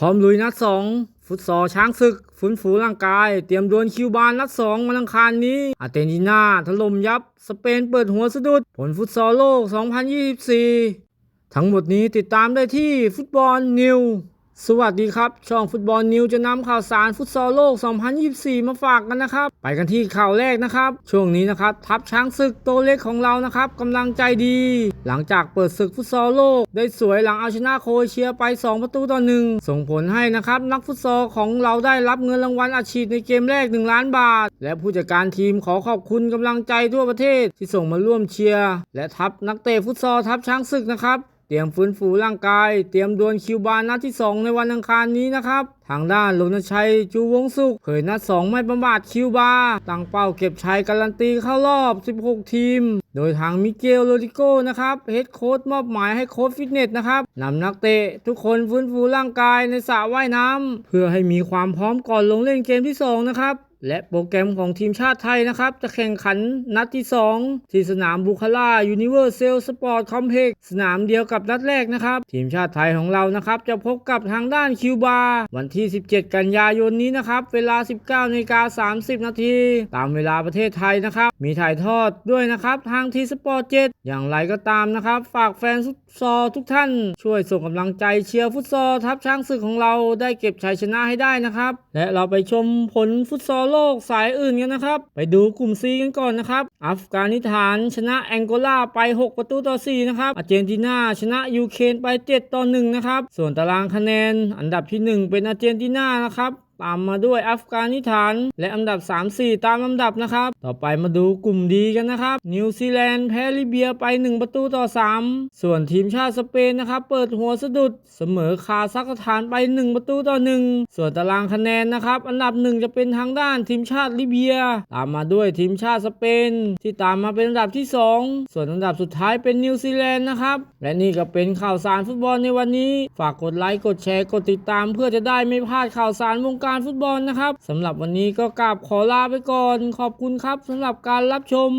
พร้อมลุยนัดสองฟุตซอลช้างศึกฟื้นฟูร่างกาย เตรียมดวลคิวบานนัด2วันอังคารนี้อาร์เจนตินาถล่มยับ สเปนเปิดหัวสะดุด ผลฟุตซอลโลก 2024 ทั้งหมดนี้ติดตามได้ที่ฟุตบอลนิว สวัสดีครับ ช่องฟุตบอลนิวจะนำข่าวสารฟุตซอลโลก 2024 มาฝากกันนะครับ ไปกันที่ข่าวแรกนะครับ ช่วงนี้นะครับ ทัพช้างศึกโตวเล็กของเรานะครับกำลังใจดี หลังจากเปิดศึกฟุตซอลโลก ได้สวยหลังเอาชนะโคเชียไป 2 ประตูต่อหนึ่งส่งผลให้นะครับ นักฟุตซอลของเราได้รับเงินรางวัลอัดฉีดในเกมแรก 1 ล้านบาท และผู้จัดการทีมขอขอบคุณกำลังใจทั่วประเทศที่ส่งมาร่วมเชียร์และทัพนักเตะฟุตซอลทัพช้างศึกนะครับ เตรียมฟื้นฟูร่างกาย เตรียมดวลคิวบานนัดที่ 2 ในวันอังคารนี้นะครับ ทางด้านลนชัยจูวงสุขเผยนัด 2 ไม่ประมาทคิวบา ตั้งเป้าเก็บชัยการันตีเข้ารอบ 16 ทีม โดยทางมิเกลโรดิโกนะครับเฮดโค้ชมอบหมายให้โค้ชฟิตเนสนะครับนำนักเตะทุกคนฟื้นฟูร่างกายในสระว่ายน้ำเพื่อให้มีความพร้อมก่อนลงเล่นเกมที่ 2 นะครับ และโปรแกรมของทีมชาติไทยนะครับ จะแข่งขันนัดที่ 2 ที่สนามบุคลายูนิเวอร์แซลสปอร์ตคอมเพล็กซ์สนามเดียวกับนัดแรกนะครับ ทีมชาติไทยของเรานะครับ จะพบกับทางด้านคิวบา วันที่ 17 กันยายนนี้นะครับ เวลา 19นาฬิกา30 นาทีตามเวลาประเทศไทยนะครับ มีถ่ายทอดด้วยนะครับ ทางทีสปอร์ตเจ็อย่างไรก็ตามนะครับ ฝากแฟนฟุตซอลทุกท่าน ช่วยส่งกำลังใจเชียร์ฟุตซอลทัพช้างศึกของเราได้เก็บชัยชนะให้ได้นะครับ และเราไปชมผลฟุตซอลโลกสายอื่นกันนะครับ ไปดูกลุ่ม C กันก่อนนะครับ อัฟกานิสถานชนะแองโกลาไป 6 ประตูต่อ 4 นะครับ อาร์เจนตินาชนะยูเครนไป 7 ต่อ 1 นะครับ ส่วนตารางคะแนน อันดับที่ 1 เป็นอาร์เจนตินานะครับ ตามมาด้วยอัฟกานิสถาน และอันดับ 3-4 ตามลำดับนะครับ ต่อไปมาดูกลุ่มดีกันนะครับ นิวซีแลนด์แพ้ลิเบียไป 1 ประตูต่อ 3 ส่วนทีมชาติสเปนนะครับ เปิดหัวสะดุด เสมอคาซัคสถานไป 1 ประตูต่อ 1 ส่วนตารางคะแนนนะครับ อันดับ 1 จะเป็นทางด้านทีมชาติลิเบีย ตามมาด้วยทีมชาติสเปน ที่ตามมาเป็นอันดับที่ 2 ส่วนอันดับสุดท้ายเป็นนิวซีแลนด์นะครับและนี่ก็เป็นข่าวสารฟุตบอลในวันนี้ ฝากกดไลค์กดแชร์กดติดตาม เพื่อจะได้ไม่พลาดข่าวสารวงการการฟุตบอลนะครับสำหรับวันนี้ก็กราบขอลาไปก่อน ขอบคุณครับสำหรับการรับชม